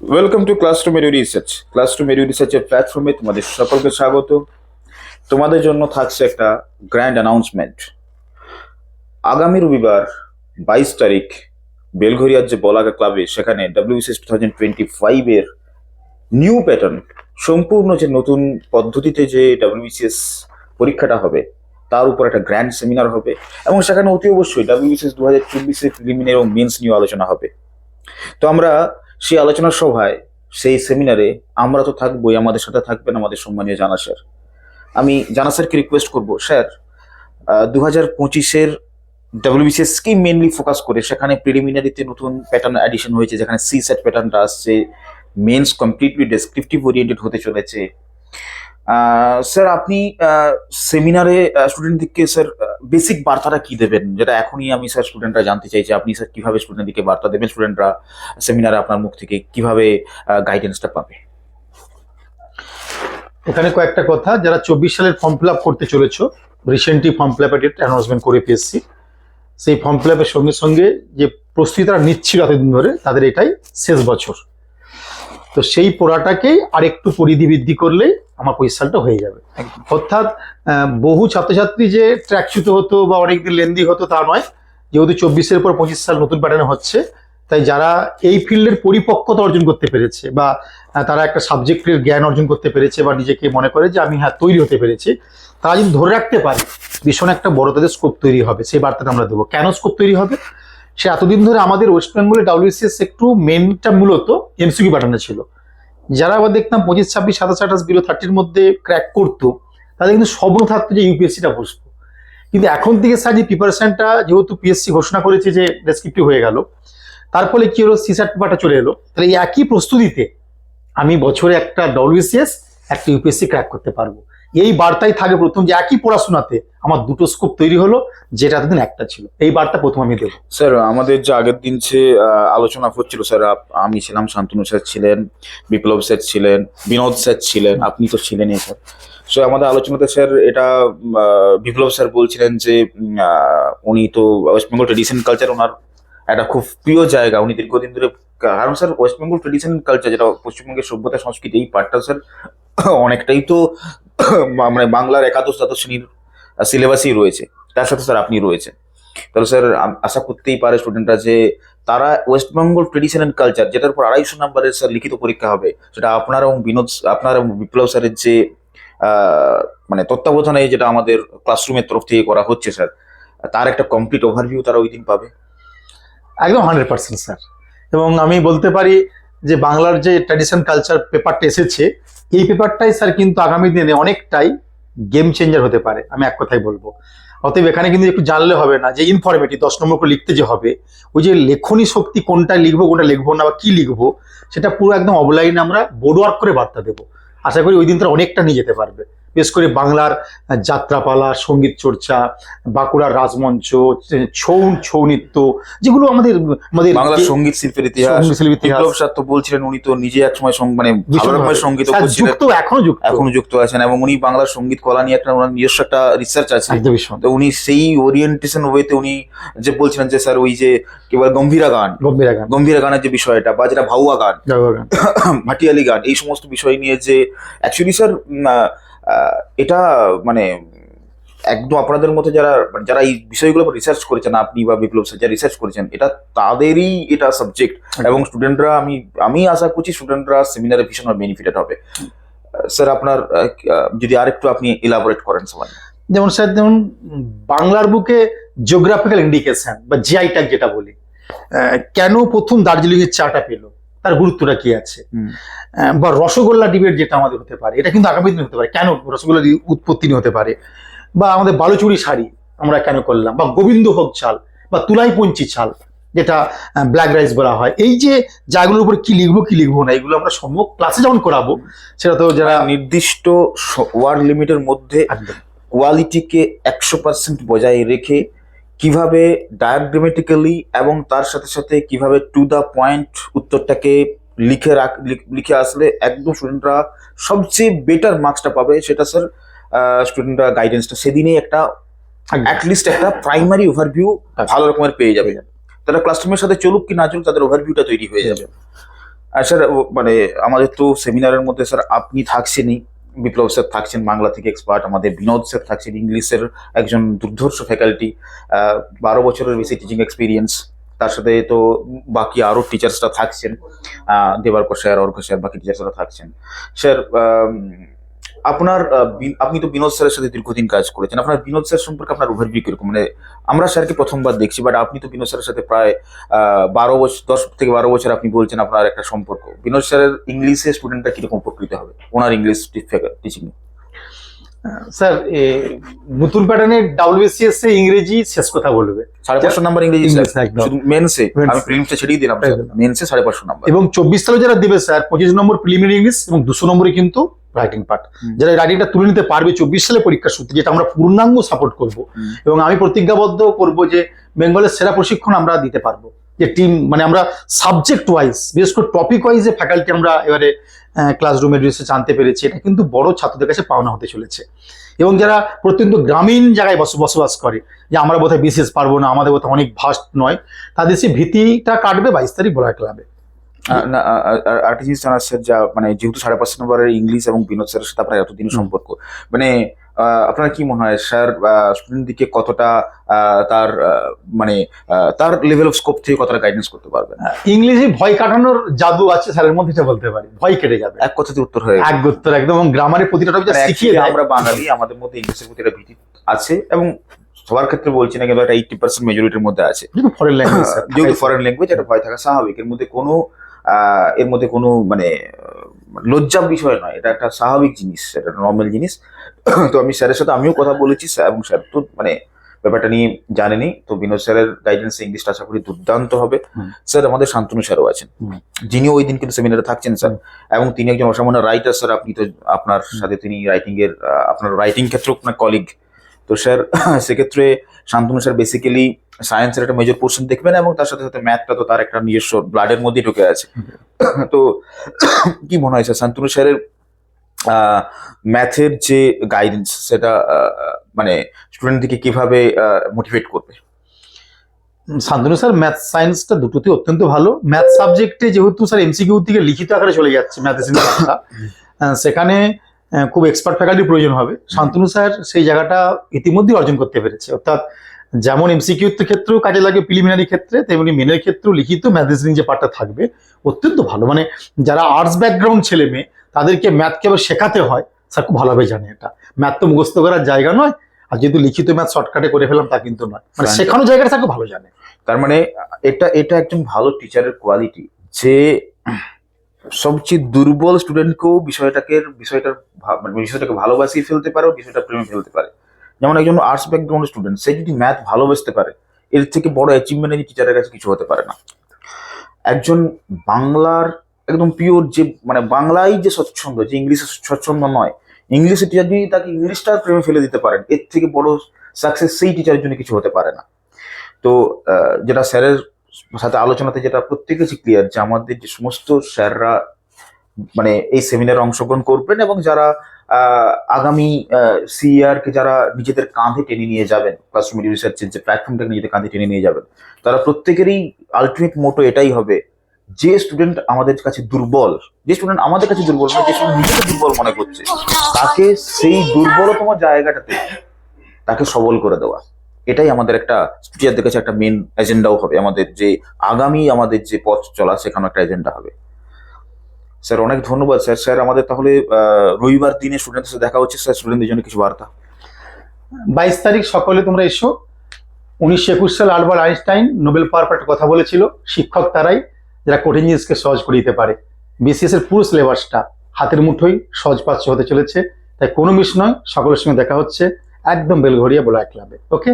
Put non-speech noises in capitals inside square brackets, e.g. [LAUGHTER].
Welcome to classroom edu research classroom edu রিসার্চের প্ল্যাটফর্মে তোমাদের সকলকে স্বাগত। তোমাদের জন্য থাকছে একটা গ্র্যান্ড অ্যানাউন্সমেন্ট আগামী রবিবার বাইশ তারিখ বেলঘরিয়ার যে বলাগা ক্লাবে সেখানে ডাব্লিউবিসিএস টু থাউজেন্ড টোয়েন্টি ফাইভের নিউ প্যাটার্ন সম্পূর্ণ যে নতুন পদ্ধতিতে যে ডাব্লিউবিসিএস পরীক্ষাটা হবে, তার উপর একটা গ্র্যান্ড সেমিনার হবে এবং সেখানে অতি অবশ্যই ডাব্লিউবিসিএস দু হাজার চব্বিশের প্রিলিমিনারি এবং মেন্স নিয়ে আলোচনা হবে। তো আমরা সেই আলোচনা সভায়, সেই সেমিনারে আমরা তো থাকবোই, আমাদের সাথে থাকবেন আমাদের সম্মানীয় জানা স্যার। আমি জানা স্যারকে রিকোয়েস্ট করব, স্যার দু হাজার পঁচিশের ডাব্লিউবিসিএস কে মেনলি ফোকাস করে সেখানে প্রিলিমিনারিতে নতুন প্যাটার্ন অ্যাডিশন হয়েছে, যেখানে সি সেট প্যাটার্নটা আসছে মেন্স কমপ্লিটলি ডেসক্রিপটিভ ওরিয়েন্টেড হতে চলেছে। স্যার, আপনি সেমিনারে স্টুডেন্টদেরকে স্যার বেসিক বার্তাটা কি দেবেন? যেটা এখনই আমি স্যার স্টুডেন্টরা জানতে চাইছি আপনি স্যার কীভাবে স্টুডেন্টদেরকে বার্তা দেবেন? স্টুডেন্টরা সেমিনারে আপনার মুখ থেকে কীভাবে গাইডেন্সটা পাবে? এখানে কয়েকটা কথা। যারা চব্বিশ সালের ফর্ম ফিল করতে চলেছো রিসেন্টলি ফর্ম ফিল আপের অ্যানাউন্সমেন্ট করে পেয়েছি সেই ফর্ম ফিল সঙ্গে সঙ্গে যে প্রস্তুতি তারা নিচ্ছিল এতদিন ধরে, তাদের এটাই শেষ বছর। তো সেই পড়াটাকেই আরেকটু পরিধি বৃদ্ধি করলে আমার পরিষ্কারটা হয়ে যাবে। অর্থাৎ বহু ছাত্রছাত্রী যে ট্র্যাকচ্যুত হতো বা অনেকদিন লেন্দি হতো তা নয়। যেহেতু চব্বিশের পর পঁচিশ সাল নতুন প্যাটার্নে হচ্ছে তাই যারা এই ফিল্ডের পরিপক্কতা অর্জন করতে পেরেছে বা তারা একটা সাবজেক্টের জ্ঞান অর্জন করতে পেরেছে বা নিজেকে মনে করে যে আমি হ্যাঁ তৈরি হতে পেরেছি তারা যদি ধরে রাখতে পারে ভীষণ একটা বড় তাদের স্কোপ তৈরি হবে সেই বার্তাটা আমরা দেবো। কেন স্কোপ তৈরি হবে? সে এতদিন ধরে আমাদের ওয়েস্ট বেঙ্গলে ডাব্লিউসিএস একটু মেনটা মূলত এমসিকিউ প্যাটার্নে ছিল। যারা আবার দেখতাম পঁচিশ, ছাব্বিশ, সাতাশ, আঠাশ বিলো থার্টির মধ্যে ক্র্যাক করতো, তাদের কিন্তু স্বপ্ন থাকতো যে ইউপিএসসিটা বসবো। কিন্তু এখন থেকে স্যার যে প্রিপারেশনটা যেহেতু পিএসসি ঘোষণা করেছে যে ডেসক্রিপটিভ হয়ে গেল, তার ফলে কি হলো সিসার পেপারটা চলে এলো। তাহলে এই একই প্রস্তুতিতে আমি বছরে একটা ডব্লিউসিএস একটা ইউপিএসসি ক্র্যাক করতে পারব। এই বার্তাই থাকে প্রথম যে একই পড়াশোনাতে আমার দুটো স্কোপ তৈরি হলো যেটা এতদিন একটা ছিল। এই বার্তা প্রথম আমি দেবো। স্যার আমাদের যে আগের দিন আহ, আলোচনা হচ্ছিল স্যার আমি ছিলাম শান্তনু স্যার ছিলেন বিপ্লব স্যার ছিলেন বিনোদ স্যার ছিলেন আপনি তো ছিলেনই স্যার সো আমাদের আলোচনাতে স্যার এটা বিপ্লব স্যার বলছিলেন যে উনি তো ওয়েস্ট বেঙ্গল ট্রেডিশন কালচার ওনার একটা খুব প্রিয় জায়গা। উনি দীর্ঘদিন ধরে কারণ sir West Bengal tradition culture যেটা পশ্চিমবঙ্গের সভ্যতা সংস্কৃতি এই পার্টটা স্যার [COUGHS] অনেকটাই তো [COUGHS] মানে বাংলার একাদশ দ্বাদশ শ্রেণির সিলেবাসই রয়েছে। তার সাথে স্যার আপনি রয়েছেন। তাহলে স্যার আশা করতেই পারে স্টুডেন্টরা যে তারা West Bengal tradition and culture যেটার উপর আড়াইশো নাম্বারের স্যার লিখিত পরীক্ষা হবে, সেটা আপনার এবং বিনোদ, আপনার এবং বিপ্লব স্যারের যে মানে তত্ত্বাবধানে যেটা আমাদের ক্লাসরুমের তরফ থেকে করা হচ্ছে স্যার, তার একটা কমপ্লিট ওভারভিউ তারা ওই দিন পাবে। একদম হান্ড্রেড পার্সেন্ট স্যার এবং আমি বলতে পারি যে বাংলার যে ট্র্যাডিশন কালচার পেপারটা এসেছে, এই পেপারটাই স্যার কিন্তু আগামী দিনে অনেকটাই গেম চেঞ্জার হতে পারে, আমি এক কথাই বলব। অতএব এখানে কিন্তু একটু জানলে হবে না যে ইনফরমেটিভ দশ নম্বর করে লিখতে যে হবে, ওই যে লেখনী শক্তি কোনটা লিখব কোনটা লিখব না, বা কী লিখব, সেটা পুরো একদম অবলাইনে আমরা বোর্ড ওয়ার্ক করে বার্তা দেবো। আশা করি ওই দিন তারা অনেকটা নিয়ে যেতে পারবে। বিশেষ করে বাংলার যাত্রাপালা সংগীত চর্চা বাঁকুড়ার রাজমঞ্চ ছৌ ছৌ নৃত্য যেগুলো আমাদের আমাদের বাংলার সংগীত শিল্পের ইতিহাস বিপ্লব বলছিলেন উনি তো নিজে একসময় মানে সংগীত যুক্ত এখনও যুক্ত। এখনও যুক্ত আছেন এবং উনি বাংলার সংগীত কলা নিয়ে একটা ওনার নিজস্ব একটা রিসার্চ আছে। তো উনি সেই ওরিয়েন্টেশন ওয়েতে উনি যে বলছিলেন যে স্যার ওই যে কি বলে গম্ভীরা গান গম্ভীরা গান। গম্ভীরা গানের যে বিষয়টা বা যেটা ভাউয়া গান ভাটিয়ালি গান এই সমস্ত বিষয় নিয়ে যে অ্যাকচুয়ালি স্যার এটা মানে একদম আপনাদের মতো যারা মানে যারা এই বিষয়গুলো রিসার্চ করেছেন আপনি বা বিপ্লব স্যার যারা রিসার্চ করেছেন এটা তাদেরই এটা সাবজেক্ট এবং স্টুডেন্টরা আমি আমি আশা করছি স্টুডেন্টরা সেমিনারে ভীষণভাবে বেনিফিটেড হবে। স্যার আপনার যদি আরেকটু আপনি ইলাবোরেট করেন সবাই যেমন স্যার যেমন বাংলার বুকে জিওগ্রাফিক্যাল ইন্ডিকেশন বা জিআই ট্যাগ যেটা বলি কেন প্রথম দার্জিলিং এর চাটা পেল? তার গুরুত্বটা কি আছে? বা রসগোল্লা ডিবেট যেটা আমাদের হতে পারে এটা কিন্তু আগামী দিনে হতে পারে। কেন রসগোল্লা উৎপত্তি নিয়ে হতে পারে? বা আমাদের বালুচুরি শাড়ি আমরা কেন করলাম? বা গোবিন্দভোগ চাল বা তুলাই পঞ্চি চাল যেটা ব্ল্যাক রাইস বলা হয়। এই যে জায়গাগুলোর উপর কি লিখব কি লিখব না এগুলো আমরা সম্মুখ ক্লাসে যখন করাবো সেটা তো যারা নির্দিষ্ট ওয়ার্ড লিমিটের মধ্যে কোয়ালিটিকে একশো পার্সেন্ট বজায় রেখে কীভাবে ডায়াগ্রামেটিক্যালি এবং তার সাথে সাথে কীভাবে টু দ্য পয়েন্ট উত্তরটাকে লিখে রাখ লিখে আসলে একদম স্টুডেন্টরা সবচেয়ে বেটার মার্কসটা পাবে সেটা স্যার স্টুডেন্টরা গাইডেন্সটা সেদিনেই একটা। অ্যাটলিস্ট একটা প্রাইমারি ওভারভিউ ভালো রকমের পেয়ে যাবে। তারা ক্লাসরুমের সাথে চলুক কি না চলুক তাদের ওভারভিউটা তৈরি হয়ে যাবে। আর স্যার মানে আমাদের তো সেমিনারের মধ্যে স্যার আপনি থাকছেনই। বিপ্লব স্যার থাকছেন, বাংলা থেকে এক্সপার্ট আমাদের বিনোদ স্যার থাকছেন ইংলিশের একজন দুর্ধর্ষ ফ্যাকাল্টি বারো বছরের বেশি টিচিং এক্সপিরিয়েন্স তার সাথে তো বাকি আরও টিচার্সরা থাকছেন দেবারকর স্যার অর্ঘ স্যার, বাকি টিচার্সরা থাকছেন। স্যার আপনার আপনি তো বিনোদ স্যারের সাথে দীর্ঘদিন কাজ করেছেন, আপনার বিনোদ স্যার সম্পর্কে আপনার ওভারভিউ কীরকম? মানে আমরা স্যারকে প্রথমবার দেখছি বাট আপনি তো বিনোদ স্যারের সাথে প্রায় বারো বছর দশ থেকে বারো বছর আপনি বলছেন আপনার একটা সম্পর্ক। বিনোদ স্যারের ইংলিশে স্টুডেন্টটা কীরকম উপকৃত হবে? ওনার ইংলিশ টিচিং স্যার নতুন প্যাটার্নের ডাব্লিউবিসিএস এ ইংরেজি শেষ কথা বলবে। সাড়ে পাঁচশো নাম্বার ইংরেজি মেন্সে আমি প্রিলিমসে ছেড়েই দিলাম। মেন্সে সাড়ে পাঁচশো নাম্বার এবং চব্বিশ সালে যারা দেবে স্যার পঁচিশ নম্বর প্রিলিমিনারি ইংলিশ এবং দুশো নম্বরে কিন্তু রাইটিং পার্ট যারা রাইটিংটা তুলে নিতে পারবে চব্বিশ সালে পরীক্ষার সূত্রে যেটা আমরা পূর্ণাঙ্গ সাপোর্ট করব। এবং আমি প্রতিজ্ঞাবদ্ধ করব যে বেঙ্গলের সেরা প্রশিক্ষণ আমরা দিতে পারব। যে টিম মানে আমরা সাবজেক্ট ওয়াইজ বিশেষ করে টপিক ওয়াইজ যে ফ্যাকাল্টি আমরা এবারে ক্লাসরুমে রিসার্চ জানতে পেরেছি। এটা কিন্তু বড় ছাত্রদের কাছে পাওনা হতে চলেছে। এবং যারা প্রত্যন্ত গ্রামীণ জায়গায় বস- বসবাস করে যে আমরা বোধহয় বিশেষ পারব না আমাদের বোধহয় অনেক ভাস্ট নয় তাদের সে ভীতিটা কাটবে বাইশ তারিখ বলা ক্লাবে আরেকটা জিনিস জানার স্যার যা মানে যেহেতু সাড়ে পাঁচ নম্বরের ইংলিশ এবং বিনোদ স্যারের সাথে আপনার এতদিন সম্পর্ক মানে আপনার কি মনে হয় স্যার স্টুডেন্ট দিকে কতটা তার মানে তার লেভেল অফ স্কোপ থেকে কতটা গাইডেন্স করতে পারবেন? ইংলিশে ভয় কাটানোর জাদু আছে স্যারের মধ্যে এটা বলতে পারি। ভয় কেটে যাবে। এক কথাতে উত্তর হয়ে এক উত্তর একদম এবং গ্রামারের প্রতিটা মানে শিখিয়ে আমরা বাঙালি আমাদের মধ্যে ইংলিশের প্রতি একটা ভীতি আছে এবং সবার ক্ষেত্রে বলছি না কিন্তু একটা এইটটি পার্সেন্ট মেজরিটির মধ্যে আছে। ফরেন ল্যাঙ্গুয়েজ যেহেতু ফরেন ল্যাঙ্গুয়েজ এটা ভয় থাকা স্বাভাবিক। এর মধ্যে কোনো এর মধ্যে কোনো মানে লজ্জার বিষয় নয় এটা একটা স্বাভাবিক জিনিস এটা নর্মাল জিনিস। তো আমি স্যারের সাথে আমিও কথা বলেছি স্যার এবং স্যার তো মানে ব্যাপারটা নিয়ে জানেনি। তো বিনোদ স্যারের গাইডেন্স ইংলিশটা আশা করি দুর্দান্ত হবে। স্যার আমাদের শান্তনু স্যারও আছেন। যিনিও ওই দিন কিন্তু সেমিনারে থাকছেন স্যার। এবং তিনি একজন অসামান্য রাইটার স্যার। আপনি তো আপনার সাথে তিনি রাইটিং এর আপনার রাইটিং ক্ষেত্রেও আপনার কলিগ তো স্যার [LAUGHS] সেক্ষেত্রে শান্তনু স্যার বেসিক্যালি সায়েন্সের একটা মেজর পোর্শন দেখবেন এবং তার সাথে সাথে ম্যাথটা তো তার একটা নিজস্ব ব্লাডের মধ্যেই ঢুকে আছে তো কি মনে হয় স্যার? শান্তনু স্যারের ম্যাথের যে গাইডেন্স সেটা মানে স্টুডেন্টদেরকে কীভাবে মোটিভেট করবে? শান্তনু স্যার ম্যাথ সায়েন্সটা দুটোতে অত্যন্ত ভালো। ম্যাথ সাবজেক্টে যেহেতু স্যার এমসিকিউ থেকে লিখিত আকারে চলে যাচ্ছে ম্যাথের সেখানে খুব এক্সপার্ট ফ্যাকাল্টির প্রয়োজন হবে। শান্তনু স্যার সেই জায়গাটা ইতিমধ্যেই অর্জন করতে পেরেছে। অর্থাৎ যেমন এমসিকিউ ক্ষেত্রেও কাজে লাগে প্রিলিমিনারি ক্ষেত্রে তেমনি মেনের ক্ষেত্রেও লিখিত ম্যাথ যে পার্টটা থাকবে অত্যন্ত ভালো। মানে যারা আর্টস ব্যাকগ্রাউন্ড ছেলে মেয়ে তাদেরকে ম্যাথকে আবার শেখাতে হয় স্যার খুব ভালোভাবে জানে এটা। ম্যাথ তো মুখস্থ করার জায়গা নয় আর যেহেতু লিখিত ম্যাথ শর্টকাটে করে ফেলাম তা কিন্তু নয়। মানে. শেখানো জায়গাটা স্যার খুব ভালো জানে। তার মানে এটা এটা একজন ভালো টিচারের কোয়ালিটি যে সবচেয়ে দুর্বল স্টুডেন্টকেও বিষয়টাকে বিষয়টার মানে বিষয়টাকে ভালোবাসিয়ে ফেলতে পারে বিষয়টা প্রেমে ফেলতে পারে। যেমন একজন আর্টস ব্যাকগ্রাউন্ড স্টুডেন্ট সে যদি ম্যাথ ভালোবাসতে পারে, এর থেকে বড় অ্যাচিভমেন্ট এই টিচারের কাছে কিছু হতে পারে না। একজন বাংলার একদম পিওর যে মানে বাংলায় যে স্বচ্ছন্দ, যে ইংলিশে স্বচ্ছন্দ নয়, ইংলিশে টিচার যদি তাকে ইংলিশটার প্রেমে ফেলে দিতে পারেন, এর থেকে বড় সাকসেস সেই টিচারের জন্য কিছু হতে পারে না। তো যেটা স্যারের সাথে আলোচনাতে যেটা প্রত্যেকে ক্লিয়ার যে আমাদের যে সমস্ত স্যাররা মানে এই সেমিনারে অংশগ্রহণ করবেন এবং যারা আগামী সিইআর কে যারা নিজেদের কাঁধে টেনে নিয়ে যাবেন ক্লাসরুম রিসার্চের যে প্ল্যাটফর্মটাকে নিজেদের কাঁধে টেনে নিয়ে যাবেন, তারা প্রত্যেকেরই আলটিমেট মোটো এটাই হবে, যে স্টুডেন্ট আমাদের কাছে দুর্বল, যে স্টুডেন্ট আমাদের কাছে দুর্বল নয়, যে স্টুডেন্ট নিজেকে দুর্বল মনে করছে, তাকে সেই দুর্বলতম জায়গাটাতে তাকে সবল করে দেওয়া। এটাই আমাদের একটা টিচারদের কাছে একটা মেন এজেন্ডাও হবে, আমাদের যে আগামী আমাদের যে পথ চলা সেখানে একটা এজেন্ডা হবে। স্যার, অনেক ধন্যবাদ। স্যার স্যার, আমাদের তাহলে রবিবার দিনে স্টুডেন্টদের সাথে দেখা হচ্ছে। স্যার, স্টুডেন্টদের জন্য কিছু বার্তা। বাইশ তারিখ সকলে তোমরা এসো। উনিশশো একুশ সাল আলবার্ট আইনস্টাইন নোবেল পাওয়ার পর একটা কথা বলেছিল, শিক্ষক তারাই যারা কঠিন জিনিসকে সহজ করে দিতে পারে। বিসিএস এর পুরো সিলেবাসটা হাতের মুঠোই সহজ পাচ্য হতে চলেছে। তাই কোনো মিস নয়, সকলের সঙ্গে দেখা হচ্ছে একদম বেলঘড়িয়া বলা ক্লাবে, ওকে?